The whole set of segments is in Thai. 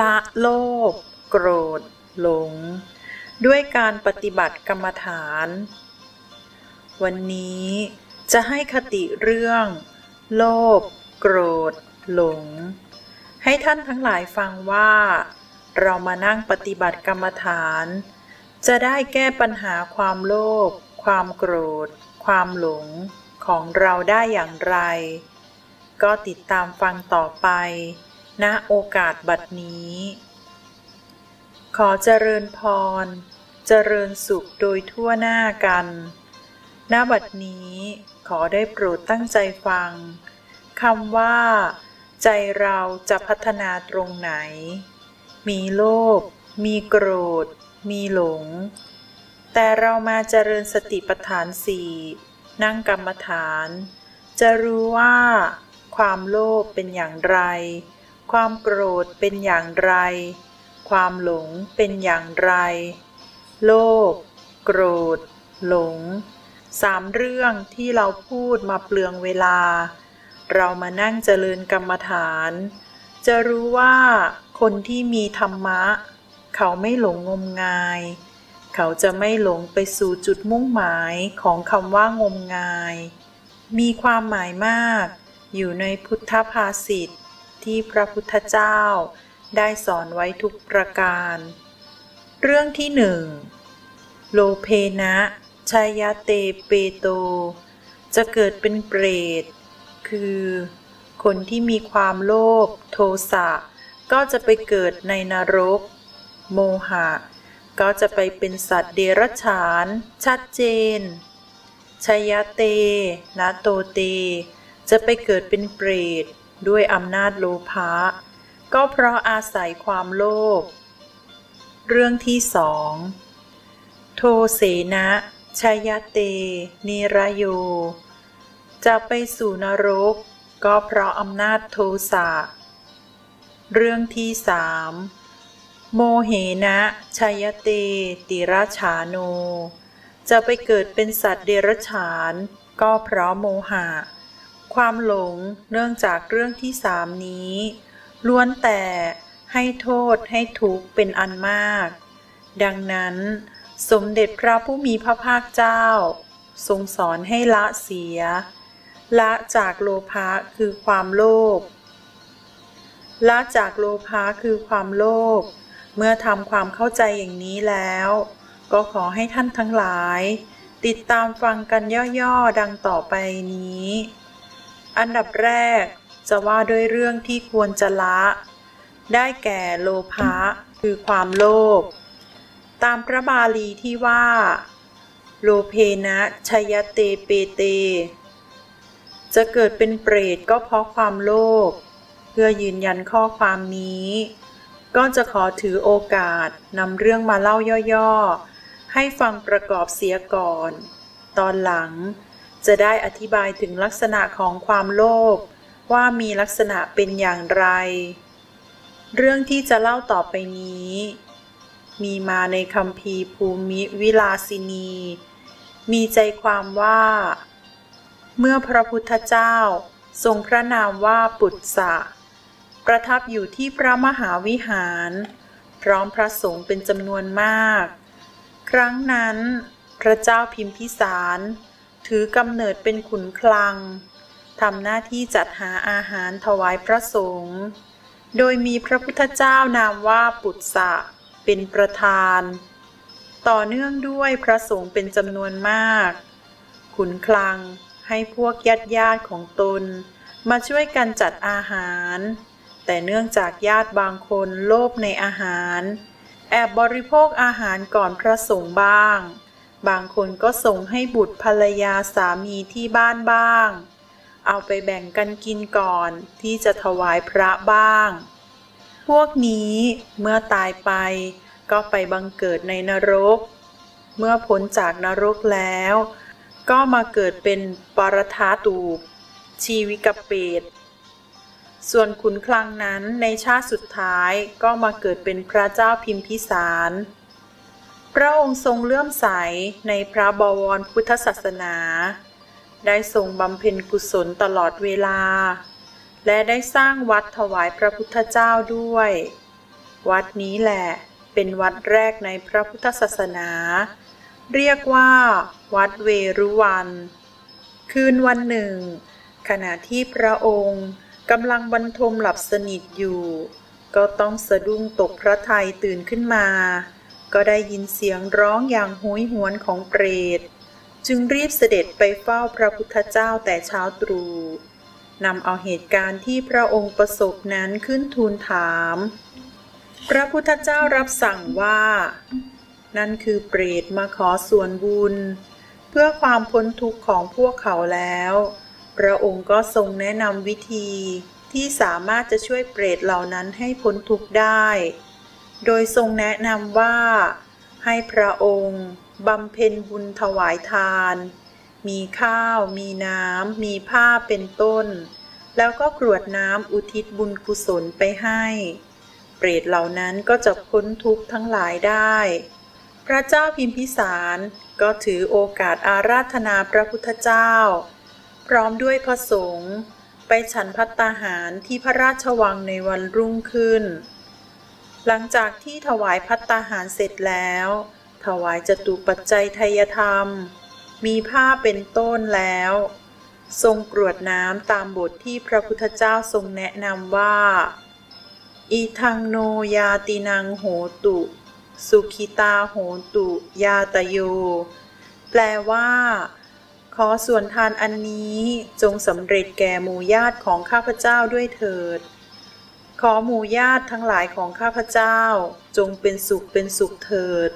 ละโลภโกรธ หลง ด้วยการปฏิบัติกรรมฐาน วันนี้จะให้คติเรื่อง โลภโกรธ หลง ให้ท่านทั้งหลายฟังว่า เรามานั่งปฏิบัติกรรมฐาน จะได้แก้ปัญหาความโลภความโกรธ ความหลงของเราได้อย่างไร ก็ติดตามฟังต่อไป ณโอกาสบัดนี้ ขอเจริญพร เจริญสุขโดยทั่วหน้ากัน ณ บัดนี้ขอได้โปรดตั้งใจฟังคำว่า ใจเราจะพัฒนาตรงไหน มีโลภ มีโกรธ มีหลง แต่เรามาเจริญสติปัฏฐานสี่นั่งกรรมฐาน จะรู้ว่าความโลภเป็นอย่างไร ความโกรธเป็นอย่างไร ความหลงเป็นอย่างไร โลภโกรธ หลง สามเรื่องที่เราพูดมาเปลืองเวลา เรามานั่งเจริญกรรมฐาน จะรู้ว่าคนที่มีธรรมะ เขาไม่หลงงมงาย เขาจะไม่หลงไปสู่จุดมุ่งหมายของคำว่างมงาย มีความหมายมาก อยู่ในพุทธภาษิต ที่พระพุทธเจ้า ได้สอนไว้ทุกประการ เรื่องที่หนึ่งโลเพนะชายาเตเปโต จะเกิดเป็นเปรต คือ คนที่มีความโลภโทสะ ก็จะไปเกิดในนรก โมหะ ก็จะไปเป็นสัตว์เดรัจฉาน ชัดเจนชายาเตนะโตเต จะไปเกิดเป็นเปรต ด้วยอำนาจโลภะก็เพราะอาศัยความโลภ เรื่องที่สอง โทเสนะชยเต นิรโย จะไปสู่นรก ก็เพราะอำนาจโทสะ เรื่องที่สามโมเหนะชยเต ติราชาโน จะไปเกิดเป็นสัตว์เดรัจฉาน ก็เพราะโมหะ ความหลงเนื่องจากเรื่องที่สามนี้ ล้วนแต่ให้โทษให้ทุกข์เป็นอันมาก ดังนั้น สมเด็จพระผู้มีพระภาคเจ้า ทรงสอนให้ละเสีย ละจากโลภะคือความโลภละจากโลภะคือความโลภเมื่อทำความเข้าใจอย่างนี้แล้ว ก็ขอให้ท่านทั้งหลาย ติดตามฟังกันย่อๆดังต่อไปนี้ อันดับแรกจะว่าด้วยเรื่องที่ควรจะละ ได้แก่โลภะคือความโลภ ตามพระบาลีที่ว่า โลเพนะชยเตเปเต จะเกิดเป็นเปรตก็เพราะความโลภ เพื่อยืนยันข้อความนี้ ก็จะขอถือโอกาสนำเรื่องมาเล่าย่อๆ ให้ฟังประกอบเสียก่อน ตอนหลัง จะได้อธิบายถึงลักษณะของความโลภว่ามีลักษณะเป็นอย่างไร เรื่องที่จะเล่าต่อไปนี้ มีมาในคำพีภูมิวิลาสินี มีใจความว่า เมื่อพระพุทธเจ้าทรงพระนามว่าปุตสะประทับอยู่ที่พระมหาวิหาร พร้อมพระสงฆ์เป็นจำนวนมาก ครั้งนั้น พระเจ้าพิมพิสาร ถือกำเนิดเป็นขุนคลังทำหน้าที่จัดหาอาหารถวายพระสงฆ์โดยมีพระพุทธเจ้านามว่าปุตสะเป็นประธาน ต่อเนื่องด้วยพระสงฆ์เป็นจำนวนมาก ขุนคลังให้พวกญาติญาติของตน มาช่วยกันจัดอาหาร แต่เนื่องจากญาติบางคนโลภในอาหาร แอบบริโภคอาหารก่อนพระสงฆ์บ้าง บางคนก็ส่งให้บุตรภรรยาสามีที่บ้านบ้าง เอาไปแบ่งกันกินก่อนที่จะถวายพระบ้าง พวกนี้เมื่อตายไปก็ไปบังเกิดในนรก เมื่อพ้นจากนรกแล้ว ก็มาเกิดเป็นปรทาตูป ชีวิกเปตส่วนขุนคลังนั้นในชาติสุดท้ายก็มาเกิดเป็นพระเจ้าพิมพิสาร พระองค์ทรงเลื่อมใสในพระบวรพุทธศาสนา ได้ทรงบำเพ็ญกุศลตลอดเวลา และได้สร้างวัดถวายพระพุทธเจ้าด้วย วัดนี้แหละเป็นวัดแรกในพระพุทธศาสนา เรียกว่า วัดเวรุวัน คืนวันหนึ่ง ขณะที่พระองค์กำลังบรรทมหลับสนิทอยู่ ก็ต้องสะดุ้งตกพระทัยตื่นขึ้นมา ก็ได้ยินเสียงร้องอย่างโหยหวนของเปรต จึงรีบเสด็จไปเฝ้าพระพุทธเจ้าแต่เช้าตรู่นำเอาเหตุการณ์ที่พระองค์ประสบนั้นขึ้นทูลถาม พระพุทธเจ้ารับสั่งว่า นั่นคือเปรตมาขอส่วนบุญ เพื่อความพ้นทุกข์ของพวกเขาแล้ว พระองค์ก็ทรงแนะนำวิธีที่สามารถจะช่วยเปรตเหล่านั้นให้พ้นทุกข์ได้ โดยทรงแนะนำว่า ให้พระองค์บำเพ็ญบุญถวายทาน มีข้าว มีน้ำ มีผ้าเป็นต้น แล้วก็กรวดน้ำอุทิศบุญกุศลไปให้ เปรตเหล่านั้นก็จะพ้นทุกข์ทั้งหลายได้ พระเจ้าพิมพิสารก็ถือโอกาสอาราธนาพระพุทธเจ้า พร้อมด้วยพระสงฆ์ไปฉันพัตตาหารที่พระราชวังในวันรุ่งขึ้น หลังจากที่ถวายพัตตาหารเสร็จแล้ว ถวายจตุปัจจัยทยธรรม มีผ้าเป็นต้นแล้ว ทรงกรวดน้ำตามบทที่พระพุทธเจ้าทรงแนะนำว่า อีทังโนยาตินังโหตุ สุขิตาโหตุ ยาตโย แปลว่า ขอส่วนทานอันนี้จงสำเร็จแก่หมู่ญาติของข้าพเจ้าด้วยเถิด ขอหมู่ญาติทั้งหลายของข้าพเจ้า จงเป็นสุขเป็นสุขเถิด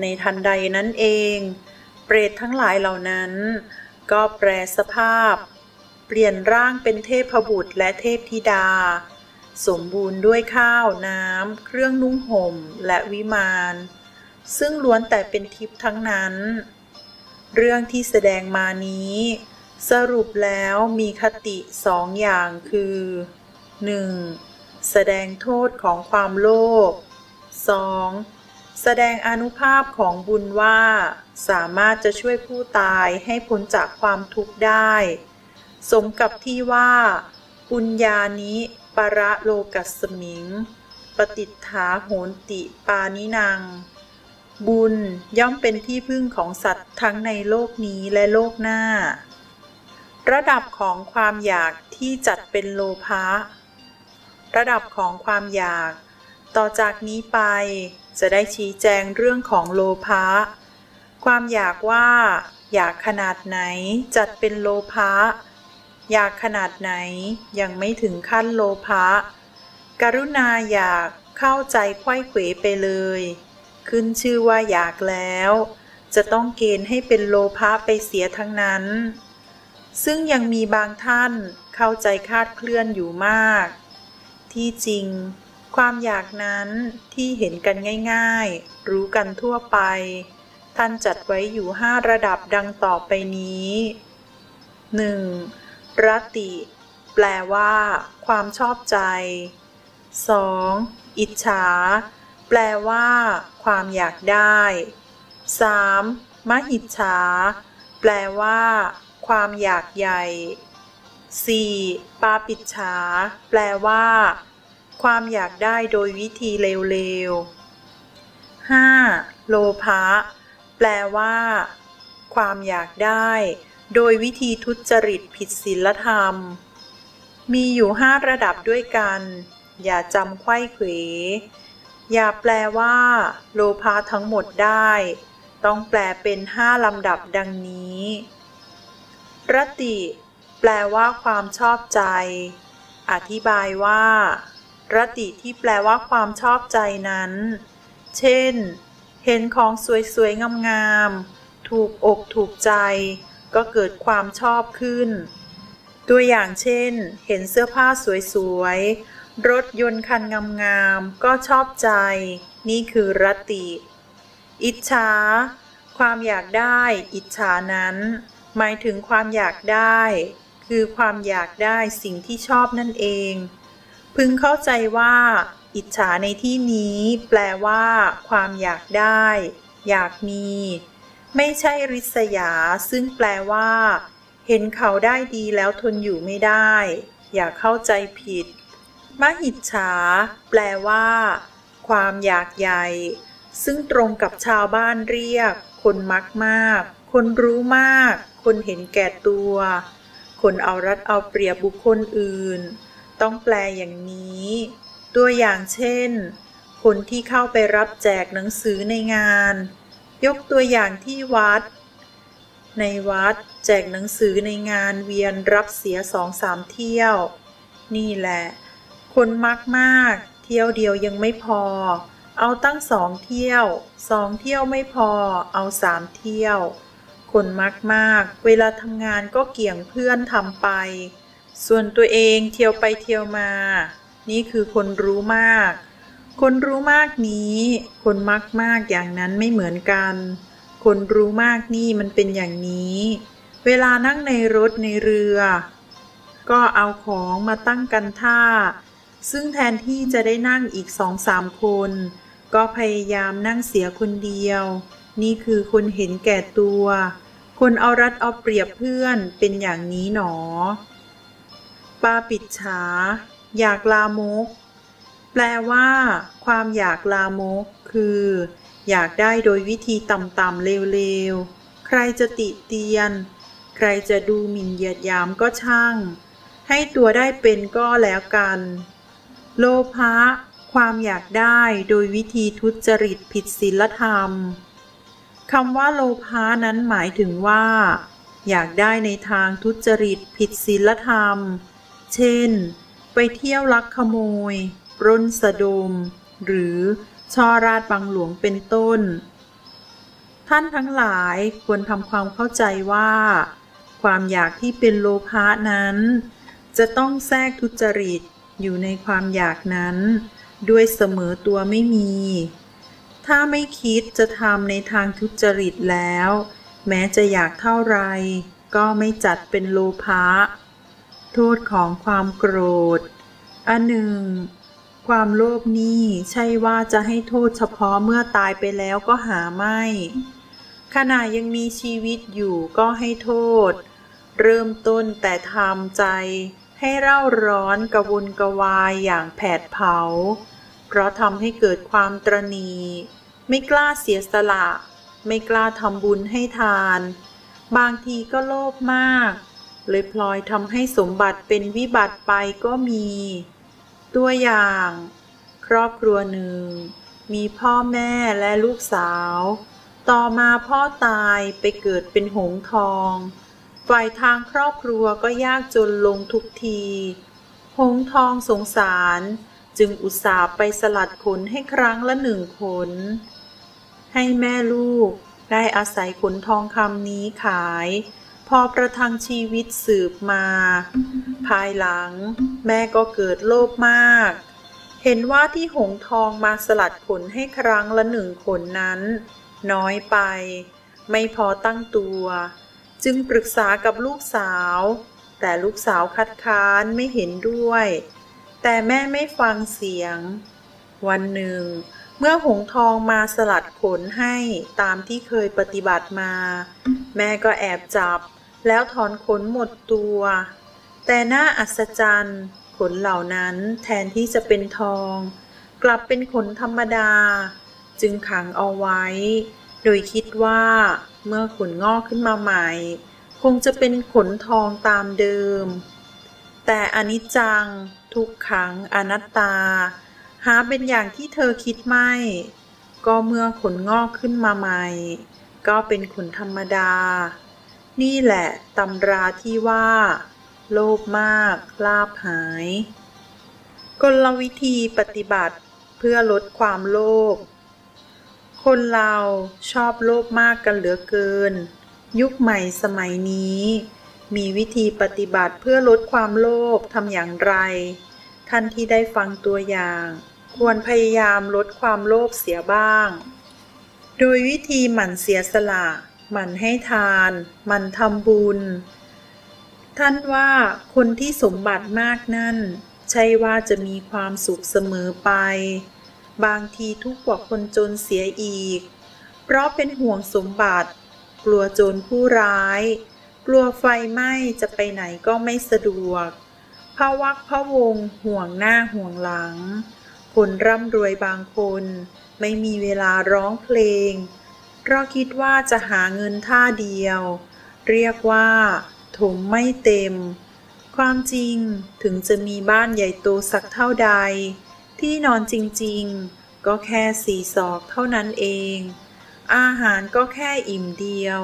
ในทันใดนั้นเอง เปรตทั้งหลายเหล่านั้น ก็แปรสภาพ เปลี่ยนร่างเป็นเทพบุตรและเทพธิดา สมบูรณ์ด้วยข้าวน้ำ เครื่องนุ่งห่มและวิมาน ซึ่งล้วนแต่เป็นทิพย์ทั้งนั้น เรื่องที่แสดงมานี้ สรุปแล้วมีคติสองอย่างคือ 1. แสดงโทษของความโลภ 2. แสดงอนุภาพของบุญว่า สามารถจะช่วยผู้ตายให้พ้นจากความทุกข์ได้ สมกับที่ว่าปุญญานิประโลกัสมิง ปฏิฏฐาโหนติปานินัง บุญย่อมเป็นที่พึ่งของสัตว์ทั้งในโลกนี้และโลกหน้า ระดับของความอยากที่จัดเป็นโลภะ ระดับของความอยาก ต่อจากนี้ไป จะได้ชี้แจงเรื่องของโลภะ ความอยากว่า อยากขนาดไหนจัดเป็นโลภะ อยากขนาดไหนยังไม่ถึงขั้นโลภะ กรุณาอยากเข้าใจไขว้เขวไปเลย ขึ้นชื่อว่าอยากแล้ว จะต้องเกณฑ์ให้เป็นโลภะไปเสียทั้งนั้น ซึ่งยังมีบางท่านเข้าใจคาดเคลื่อนอยู่มาก ที่จริง ความอยากนั้นที่เห็นกันง่าย ๆ รู้กันทั่วไป ท่านจัดไว้อยู่ห้าระดับดังต่อไปนี้ 1. รติ แปลว่า ความชอบใจ 2. อิจฉา แปลว่า ความอยากได้ 3. มหิจฉา แปลว่า ความอยากใหญ่ 4. ปาปิจฉา แปลว่า ความอยากได้โดยวิธีเลวๆ 5. โลภะแปลว่า ความอยากได้ โดยวิธีทุจริตผิดศีลธรรม มีอยู่ห้าระดับด้วยกัน อย่าจำไข้เขว อย่าแปลว่า โลภะทั้งหมดได้ ต้องแปลเป็นห้าลำดับดังนี้รติ แปลว่าความชอบใจ อธิบายว่า รติที่แปลว่าความชอบใจนั้น เช่น เห็นของสวยๆ งามๆ ถูกอกถูกใจ ก็เกิดความชอบขึ้น ตัวอย่างเช่น เห็นเสื้อผ้าสวยๆ รถยนต์คันงามๆ ก็ชอบใจ นี่คือรติ อิจฉา ความอยากได้ อิจฉานั้น หมายถึงความอยากได้ คือความอยากได้สิ่งที่ชอบนั่นเอง พึงเข้าใจว่า อิจฉาในที่นี้ แปลว่า ความอยากได้ อยากมี ไม่ใช่ริษยา ซึ่งแปลว่า เห็นเขาได้ดีแล้วทนอยู่ไม่ได้ อย่าเข้าใจผิด มหิจฉา แปลว่า ความอยากใหญ่ ซึ่งตรงกับชาวบ้านเรียก คนมักมาก คนรู้มาก คนเห็นแก่ตัว คนเอารัดเอาเปรียบบุคคลอื่น ต้องแปลอย่างนี้ ตัวอย่างเช่น คนที่เข้าไปรับแจกหนังสือในงาน ยกตัวอย่างที่วัด ในวัดแจกหนังสือในงานเวียนรับเสียสองสามเที่ยว นี่แหละ คนมักมากเที่ยวเดียวยังไม่พอ เอาตั้งสองเที่ยว สองเที่ยวไม่พอ เอาสามเที่ยว คนมักมาก เวลาทำงานก็เกี่ยงเพื่อนทำไป ส่วนตัวเองเที่ยวไปเที่ยวมา นี่คือคนรู้มาก คนรู้มากนี้ คนมักมากอย่างนั้นไม่เหมือนกัน คนรู้มากนี่มันเป็นอย่างนี้ เวลานั่งในรถในเรือ ก็เอาของมาตั้งกันท่า ซึ่งแทนที่จะได้นั่งอีกสองสามคน ก็พยายามนั่งเสียคนเดียว นี่คือคนเห็นแก่ตัว คนเอารัดเอาเปรียบเพื่อนเป็นอย่างนี้หนอ ปาปิดฉา อยากลามก แปลว่า ความอยากลามก คือ อยากได้โดยวิธีต่ำๆเลวๆ ใครจะติเตียน ใครจะดูหมิ่นเหยียดยามก็ช่าง ให้ตัวได้เป็นก็แล้วกัน โลภะความอยากได้โดยวิธีทุจริตผิดศีลธรรม คำว่าโลภะนั้นหมายถึงว่า อยากได้ในทางทุจริตผิดศีลธรรม เช่น ไปเที่ยวลักขโมยปล้นสะดม หรือช่อราดบังหลวงเป็นต้น ท่านทั้งหลายควรทำความเข้าใจว่า ความอยากที่เป็นโลภะนั้น จะต้องแทรกทุจริตอยู่ในความอยากนั้น ด้วยเสมอตัวไม่มี ถ้าไม่คิดจะทำในทางทุจริตแล้ว แม้จะอยากเท่าไร ก็ไม่จัดเป็นโลภะโทษของความโกรธ อันหนึ่ง ความโลภนี่ใช่ว่าจะให้โทษเฉพาะเมื่อตายไปแล้วก็หาไม่ ขณะยังมีชีวิตอยู่ก็ให้โทษ เริ่มต้นแต่ทำใจให้เร่าร้อนกระวนกระวายอย่างแผดเผา เพราะทำให้เกิดความตรณี ไม่กล้าเสียสละ ไม่กล้าทำบุญให้ทาน บางทีก็โลภมาก เลยพลอยทำให้สมบัติเป็นวิบัติไปก็มี ตัวอย่าง ครอบครัวหนึ่ง มีพ่อแม่และลูกสาว ต่อมาพ่อตายไปเกิดเป็นหงทองฝ่ายทางครอบครัวก็ยากจนลงทุกที หงทองสงสารจึงอุตส่าห์ไปสลัดขนให้ครั้งละหนึ่งขน ให้แม่ลูกได้อาศัยขนทองคำนี้ขาย พอประทังชีวิตสืบมา ภายหลังแม่ก็เกิดโลภมาก เห็นว่าที่หงทองมาสลัดขนให้ครั้งละหนึ่งขนนั้น น้อยไป ไม่พอตั้งตัว จึงปรึกษากับลูกสาว แต่ลูกสาวคัดค้านไม่เห็นด้วย แต่แม่ไม่ฟังเสียง วันหนึ่ง เมื่อหงทองมาสลัดขนให้ตามที่เคยปฏิบัติมา แม่ก็แอบจับ แล้วถอนขนหมดตัว แต่น่าอัศจรรย์ ขนเหล่านั้นแทนที่จะเป็นทอง กลับเป็นขนธรรมดา จึงขังเอาไว้ โดยคิดว่าเมื่อขนงอกขึ้นมาใหม่ คงจะเป็นขนทองตามเดิม แต่อนิจจัง ทุกขังอนัตตา หาเป็นอย่างที่เธอคิดไม่ ก็เมื่อขนงอกขึ้นมาใหม่ ก็เป็นขนธรรมดา นี่แหละตำราที่ว่า โลภมาก ลาภหาย กลวิธีปฏิบัติเพื่อลดความโลภ คนเราชอบโลภมากกันเหลือเกิน ยุคใหม่สมัยนี้ มีวิธีปฏิบัติเพื่อลดความโลภทำอย่างไร ท่านที่ได้ฟังตัวอย่าง ควรพยายามลดความโลภเสียบ้าง โดยวิธีหมั่นเสียสละ หมั่นให้ทาน หมั่นทำบุญ ท่านว่าคนที่สมบัติมากนั่น ใช่ว่าจะมีความสุขเสมอไป บางทีทุกข์กว่าคนจนเสียอีก เพราะเป็นห่วงสมบัติ กลัวโจรผู้ร้าย กลัวไฟไหม้จะไปไหนก็ไม่สะดวกพะวักพะวงห่วงหน้าห่วงหลัง คนร่ำรวยบางคน ไม่มีเวลาร้องเพลง เพราะคิดว่าจะหาเงินท่าเดียว เรียกว่าถมไม่เต็ม ความจริงถึงจะมีบ้านใหญ่โตสักเท่าใด ที่นอนจริงๆ ก็แค่สี่ศอกเท่านั้นเอง อาหารก็แค่อิ่มเดียว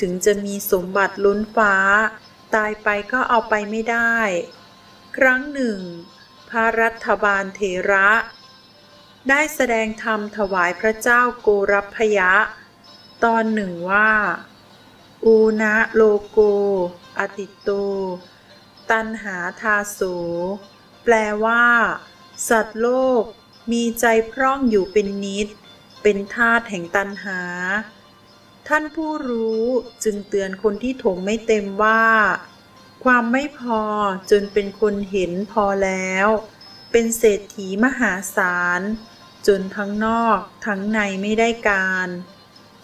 ถึงจะมีสมบัติล้นฟ้า ตายไปก็เอาไปไม่ได้ ครั้งหนึ่ง พระรัฐบาลเถระ ได้แสดงธรรมถวายพระเจ้าโกรพยะ ตอนหนึ่งว่า อูนะโลโก อติโต ตันหาทาโส แปลว่า สัตว์โลก มีใจพร่องอยู่เป็นนิด เป็นธาตุแห่งตันหา ท่านผู้รู้จึงเตือนคนที่ถมไม่เต็มว่า ความไม่พอจนเป็นคนเห็นพอแล้ว เป็นเศรษฐีมหาศาล จนทั้งนอกทั้งในไม่ได้การ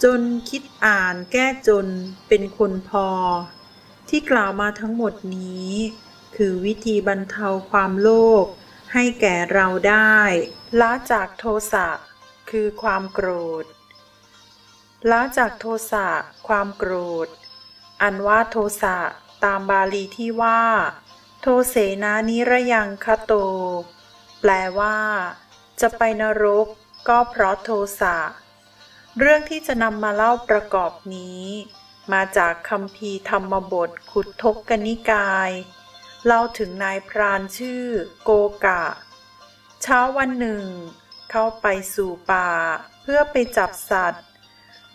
จนคิดอ่านแก้จนเป็นคนพอ ที่กล่าวมาทั้งหมดนี้ คือวิธีบรรเทาความโลภให้แก่เราได้ละจากโทสะคือความโกรธละจากโทสะความโกรธ อันว่าโทสะ ตามบาลีที่ว่า โทเสนานิระยังคโต แปลว่า จะไปนรกก็เพราะโทสะ เรื่องที่จะนำมาเล่าประกอบนี้ มาจากคำพีร์ธรรมบทขุดทกกนิกายเล่าถึงนายพรานชื่อโกกะ เช้าวันหนึ่ง เข้าไปสู่ป่าเพื่อไปจับสัตว์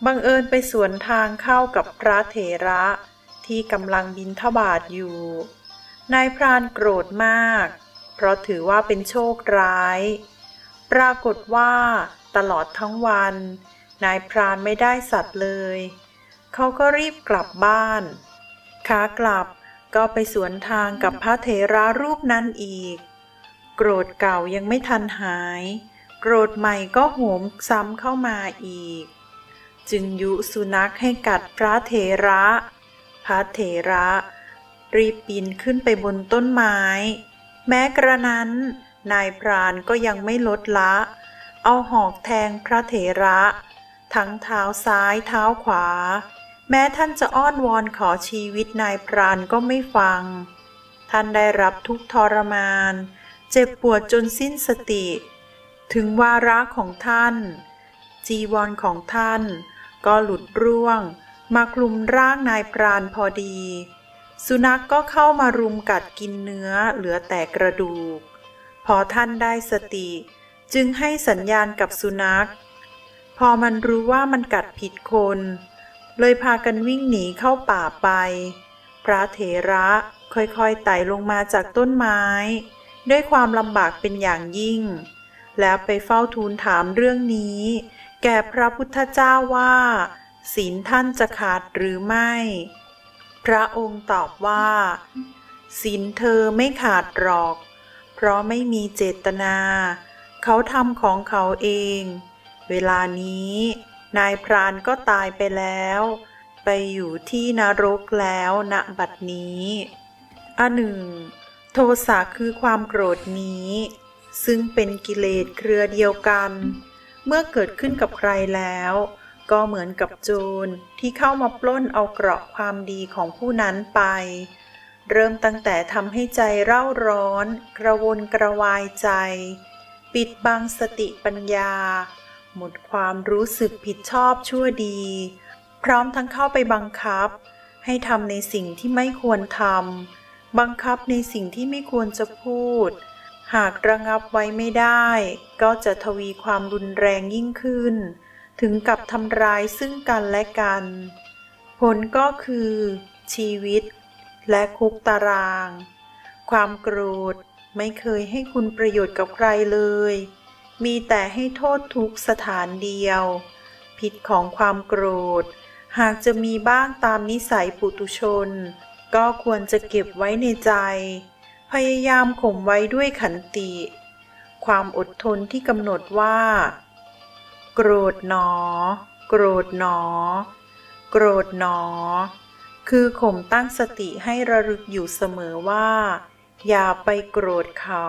บังเอิญไปสวนทางเข้ากับพระเถระ ที่กำลังบินทบาทอยู่ นายพรานโกรธมาก เพราะถือว่าเป็นโชคร้าย ปรากฏว่าตลอดทั้งวัน นายพรานไม่ได้สัตว์เลย เขาก็รีบกลับบ้าน ขากลับก็ไปสวนทางกับพระเถระรูปนั้นอีก โกรธเก่ายังไม่ทันหาย โกรธใหม่ก็โหมซ้ำเข้ามาอีก จึงยุสุนัขให้กัดพระเถระ พระเถระ รีบปีนขึ้นไปบนต้นไม้ แม้กระนั้น นายพรานก็ยังไม่ลดละ เอาหอกแทงพระเถระ ทั้งเท้าซ้ายเท้าขวา แม้ท่านจะอ้อนวอนขอชีวิตนายพรานก็ไม่ฟัง ท่านได้รับทุกทรมาน เจ็บปวดจนสิ้นสติ ถึงวาระของท่าน จีวรของท่านก็หลุดร่วง มาคลุมร่างนายพรานพอดี สุนัขกก็เข้ามารุมกัดกินเนื้อเหลือแต่กระดูก พอท่านได้สติ จึงให้สัญญาณกับสุนัข พอมันรู้ว่ามันกัดผิดคน เลยพากันวิ่งหนีเข้าป่าไป พระเถระค่อยๆไต่ลงมาจากต้นไม้ ด้วยความลำบากเป็นอย่างยิ่ง แล้วไปเฝ้าทูลถามเรื่องนี้ แก่พระพุทธเจ้าว่า ศีลท่านจะขาดหรือไม่ พระองค์ตอบว่าศีลเธอไม่ขาดหรอก เพราะไม่มีเจตนา เขาทำของเขาเอง เวลานี้ นายพรานก็ตายไปแล้ว ไปอยู่ที่นรกแล้วณบัดนี้อันหนึ่ง โทสะคือความโกรธนี้ ซึ่งเป็นกิเลสเครือเดียวกัน เมื่อเกิดขึ้นกับใครแล้ว ก็เหมือนกับโจรที่เข้ามาปล้นเอาเกราะความดีของผู้นั้นไป เริ่มตั้งแต่ทำให้ใจเร่าร้อน กระวนกระวายใจ ปิดบังสติปัญญา หมดความรู้สึกผิดชอบชั่วดี พร้อมทั้งเข้าไปบังคับ ให้ทำในสิ่งที่ไม่ควรทำบังคับในสิ่งที่ไม่ควรจะพูด หากระงับไว้ไม่ได้ ก็จะทวีความรุนแรงยิ่งขึ้น ถึงกับทำร้ายซึ่งกันและกัน ผลก็คือ ชีวิต และคุกตาราง ความโกรธไม่เคยให้คุณประโยชน์กับใครเลย มีแต่ให้โทษทุกสถานเดียว ผิดของความโกรธ หากจะมีบ้างตามนิสัยปุตุชน ก็ควรจะเก็บไว้ในใจ พยายามข่มไว้ด้วยขันติ ความอดทนที่กำหนดว่า โกรธหนอ โกรธหนอ โกรธหนอ คือข่มตั้งสติให้ระลึกอยู่เสมอว่า อย่าไปโกรธเขา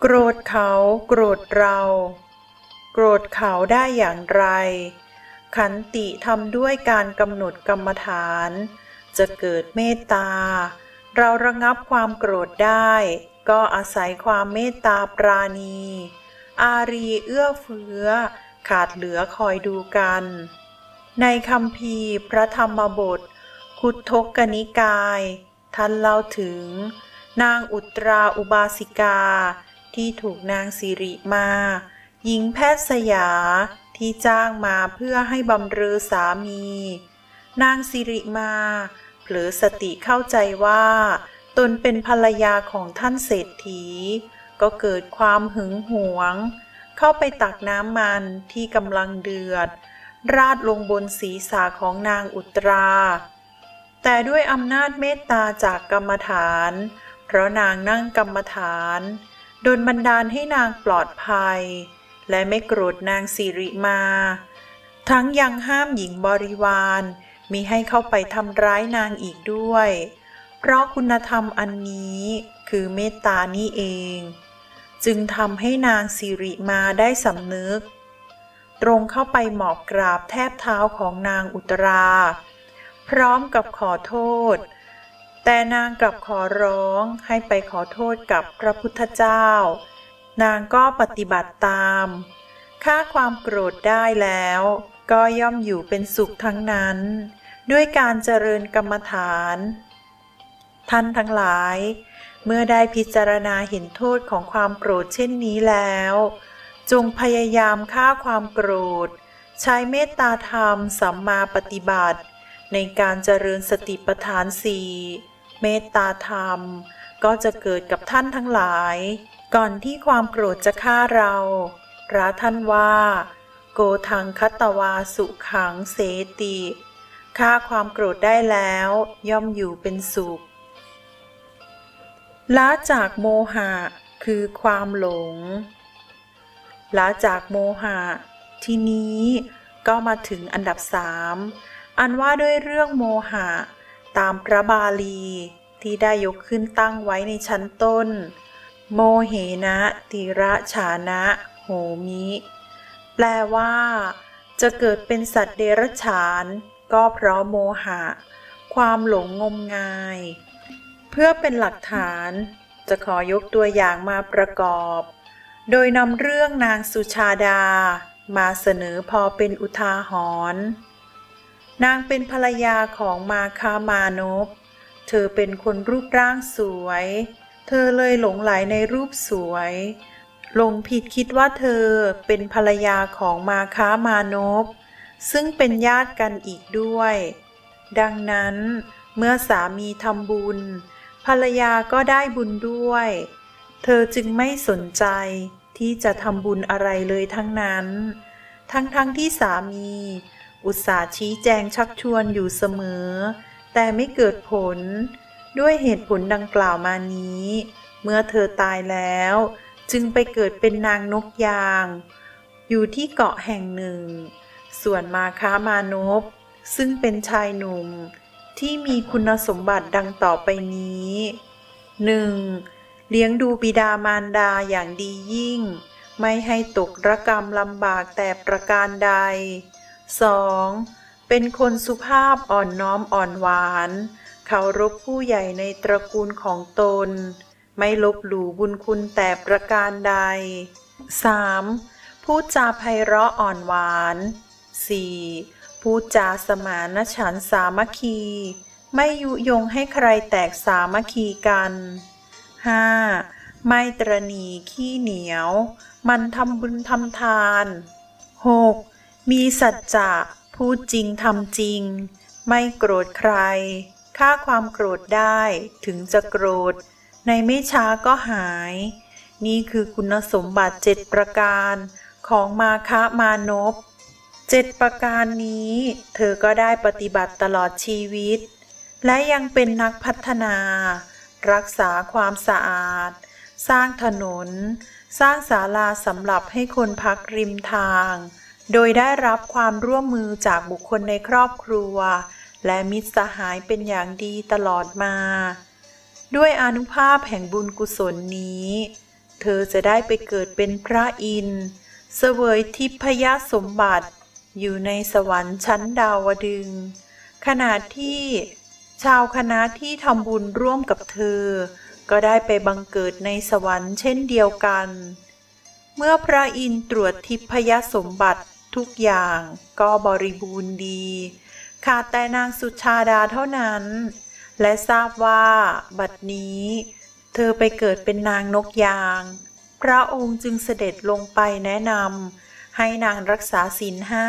โโกรธเขา โกรธเรา โกรธเขาได้อย่างไร ขันติทำด้วยการกำหนดกรรมฐาน จะเกิดเมตตา เราระงับความโกรธได้ ก็อาศัยความเมตตาปราณีอารีเอื้อเฟื้อ ขาดเหลือคอยดูกัน ในคำพีพระธรรมบท คุททกนิกาย ท่านเล่าถึง นางอุตราอุบาสิกา ที่ถูกนางสิริมาหญิงแพทย์สยาที่จ้างมาเพื่อให้บำเรอสามี นางสิริมาเผลอสติเข้าใจว่า ตนเป็นภรรยาของท่านเศรษฐี ก็เกิดความหึงหวง เข้าไปตักน้ำมันที่กำลังเดือด ราดลงบนศีรษะของนางอุตรา แต่ด้วยอำนาจเมตตาจากกรรมฐาน เพราะนางนั่งกรรมฐานโดนบันดาลให้นางปลอดภัย และไม่โกรธนางสิริมา ทั้งยังห้ามหญิงบริวารมิให้เข้าไปทำร้ายนางอีกด้วย เพราะคุณธรรมอันนี้คือเมตตานี่เอง จึงทำให้นางสิริมาได้สำนึก ตรงเข้าไปหมอบกราบแทบเท้าของนางอุตรา พร้อมกับขอโทษ แต่นางกลับขอร้องให้ไปขอโทษกับพระพุทธเจ้า นางก็ปฏิบัติตามค่าความโกรธได้แล้ว ก็ย่อมอยู่เป็นสุขทั้งนั้น ด้วยการเจริญกรรมฐาน ท่านทั้งหลาย เมื่อได้พิจารณาเห็นโทษของความโกรธเช่นนี้แล้ว จงพยายามฆ่าความโกรธ ใช้เมตตาธรรมสัมมาปฏิบัติ ในการเจริญสติปัฏฐานสี่เมตตาธรรม ก็จะเกิดกับท่านทั้งหลาย ก่อนที่ความโกรธจะฆ่าเราพระท่านว่า โกทังคัตตวาสุขังเสติฆ่าความโกรธได้แล้ว ย่อมอยู่เป็นสุข ละจากโมหะคือความหลงละจากโมหะ ทีนี้ก็มาถึงอันดับสามอันว่าด้วยเรื่องโมหะ ตามพระบาลีที่ได้ยกขึ้นตั้งไว้ในชั้นต้น โมเหนะติระฉานะโหมิ แปลว่า จะเกิดเป็นสัตว์เดรัจฉาน ก็เพราะโมหะ ความหลงงมงาย เพื่อเป็นหลักฐาน จะขอยกตัวอย่างมาประกอบ โดยนำเรื่องนางสุชาดา มาเสนอพอเป็นอุทาหรณ์นางเป็นภรรยาของมาคามานพ เธอเป็นคนรูปร่างสวย เธอเลยหลงไหลในรูปสวยหลงผิดคิดว่าเธอเป็นภรรยาของมาค้ามานพ ซึ่งเป็นญาติกันอีกด้วย ดังนั้นเมื่อสามีทำบุญ รรยาก็ได้บุญด้วย เธอจึงไม่สนใจที่จะทำบุญอะไรเลยทั้งนั้น ทั้งๆทที่สามี อุตส่าห์ชี้แจงชักชวนอยู่เสมอ แต่ไม่เกิดผล ด้วยเหตุผลดังกล่าวมานี้ เมื่อเธอตายแล้ว จึงไปเกิดเป็นนางนกยาง อยู่ที่เกาะแห่งหนึ่ง ส่วนมาค้ามานพซึ่งเป็นชายหนุ่ม ที่มีคุณสมบัติดังต่อไปนี้ 1. เลี้ยงดูบิดามารดาอย่างดียิ่ง ไม่ให้ตกระกรรมลำบากแต่ประการใด 2. เป็นคนสุภาพอ่อนน้อมอ่อนหวานเคารพผู้ใหญ่ในตระกูลของตน ไม่ลบหลู่บุญคุณแต่ประการใด 3. พูดจาไพเราะอ่อนหวาน 4. พูดจาสมานฉันสามัคคี ไม่ยุยงให้ใครแตกสามัคคีกัน 5. ไม่ตรณีขี้เหนียว มันทำบุญทำทาน 6. มีสัจจะพูดจริงทำจริง ไม่โกรธใครฆ่าความโกรธได้ถึงจะโกรธ ในไม่ช้าก็หาย นี่คือคุณสมบัติเจ็ดประการของมาคะมานพ เจ็ดประการนี้ เธอก็ได้ปฏิบัติตลอดชีวิต และยังเป็นนักพัฒนา รักษาความสะอาด สร้างถนน สร้างศาลาสำหรับให้คนพักริมทาง โดยได้รับความร่วมมือจากบุคคลในครอบครัว และมิตรสหายเป็นอย่างดีตลอดมา ด้วยอนุภาพแห่งบุญกุศลนี้ เธอจะได้ไปเกิดเป็นพระอินทร์เสวยทิพยสมบัติ อยู่ในสวรรค์ชั้นดาวดึง ขณะที่ชาวคณะที่ทำบุญร่วมกับเธอ ก็ได้ไปบังเกิดในสวรรค์เช่นเดียวกัน เมื่อพระอินทร์ตรวจทิพยสมบัติทุกอย่างก็บริบูรณ์ดี ขาดแต่นางสุชาดาเท่านั้น และทราบว่าบัดนี้ เธอไปเกิดเป็นนางนกยาง พระองค์จึงเสด็จลงไปแนะนำ ให้นางรักษาศีลห้า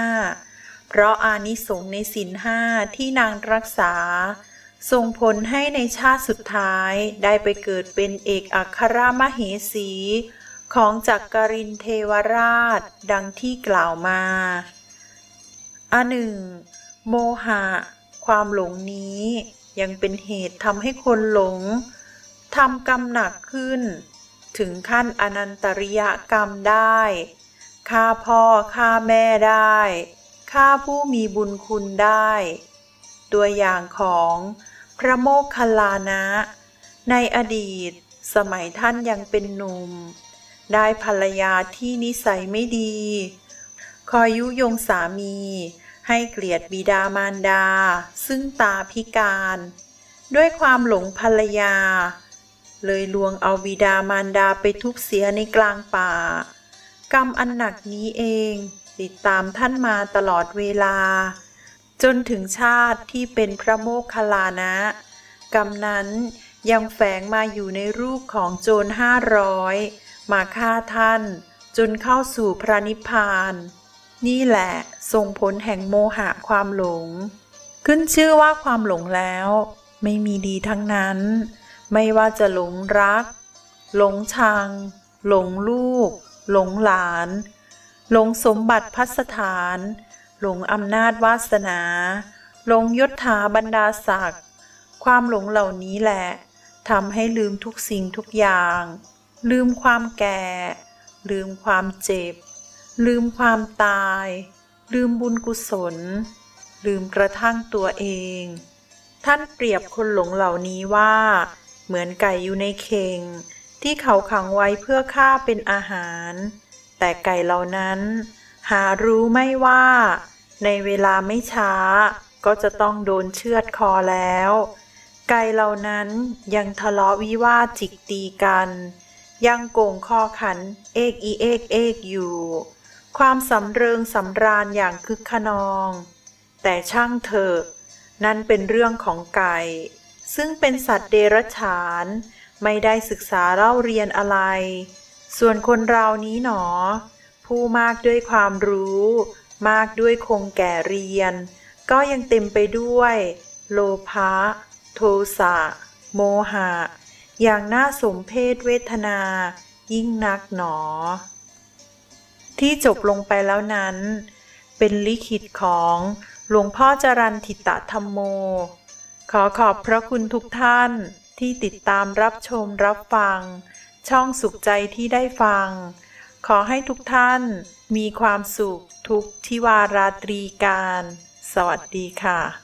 เพราะอานิสงส์ในศีลห้าที่นางรักษา ส่งผลให้ในชาติสุดท้ายได้ไปเกิดเป็นเอกอัครมเหสี ของจักรินเทวราชดังที่กล่าวมาอันหนึ่ง โมหะ ความหลงนี้ยังเป็นเหตุทำให้คนหลงทำกรรมหนักขึ้น ถึงขั้นอนันตริยกรรมได้ ฆ่าพ่อฆ่าแม่ได้ฆ่าผู้มีบุญคุณได้ ตัวอย่างของพระโมคคัลลานะ ในอดีต สมัยท่านยังเป็นหนุ่ม ได้ภรรยาที่นิสัยไม่ดี คอยยุยงสามีให้เกลียดบิดามารดา ซึ่งตาพิการ ด้วยความหลงภรรยา เลยลวงเอาบิดามารดาไปทุบเสียในกลางป่า กรรมอันหนักนี้เอง ติดตามท่านมาตลอดเวลา จนถึงชาติที่เป็นพระโมคคัลลานะ กรรมนั้นยังแฝงมาอยู่ในรูปของโจรห้าร้อยมาฆ่าท่าน จนเข้าสู่พระนิพพาน นี่แหละส่งผลแห่งโมหะความหลง ขึ้นชื่อว่าความหลงแล้ว ไม่มีดีทั้งนั้น ไม่ว่าจะหลงรัก หลงชัง หลงลูก หลงหลาน หลงสมบัติพัสถาน หลงอำนาจวาสนา หลงยศถาบรรดาศักดิ์ความหลงเหล่านี้แหละทำให้ลืมทุกสิ่งทุกอย่าง ลืมความแก่ ลืมความเจ็บ ลืมความตาย ลืมบุญกุศล ลืมกระทั่งตัวเอง ท่านเปรียบคนหลงเหล่านี้ว่า เหมือนไก่อยู่ในเข่ง ที่เขาขังไว้เพื่อฆ่าเป็นอาหาร แต่ไก่เหล่านั้น หารู้ไม่ว่า ในเวลาไม่ช้า ก็จะต้องโดนเชือดคอแล้ว ไก่เหล่านั้นยังทะเลาะวิวาจิกตีกัน ยังโก่งคอขันเอกอีเอกเอกอยู่ ความสำเริงสำราญอย่างคึกขนอง แต่ช่างเถอะ นั่นเป็นเรื่องของไก่ ซึ่งเป็นสัตว์เดรัจฉาน ไม่ได้ศึกษาเล่าเรียนอะไร ส่วนคนเรานี้หนอ ผู้มากด้วยความรู้ มากด้วยคงแก่เรียน ก็ยังเต็มไปด้วย โลภะโทสะโมหะ อย่างน่าสมเพศเวทนา ยิ่งนักหนอ ที่จบลงไปแล้วนั้น เป็นลิขิตของหลวงพ่อจรันทิตะธรรมโม ขอขอบพระคุณทุกท่าน ที่ติดตามรับชมรับฟัง ช่องสุขใจที่ได้ฟัง ขอให้ทุกท่านมีความสุขทุกทิวาราตรีการ สวัสดีค่ะ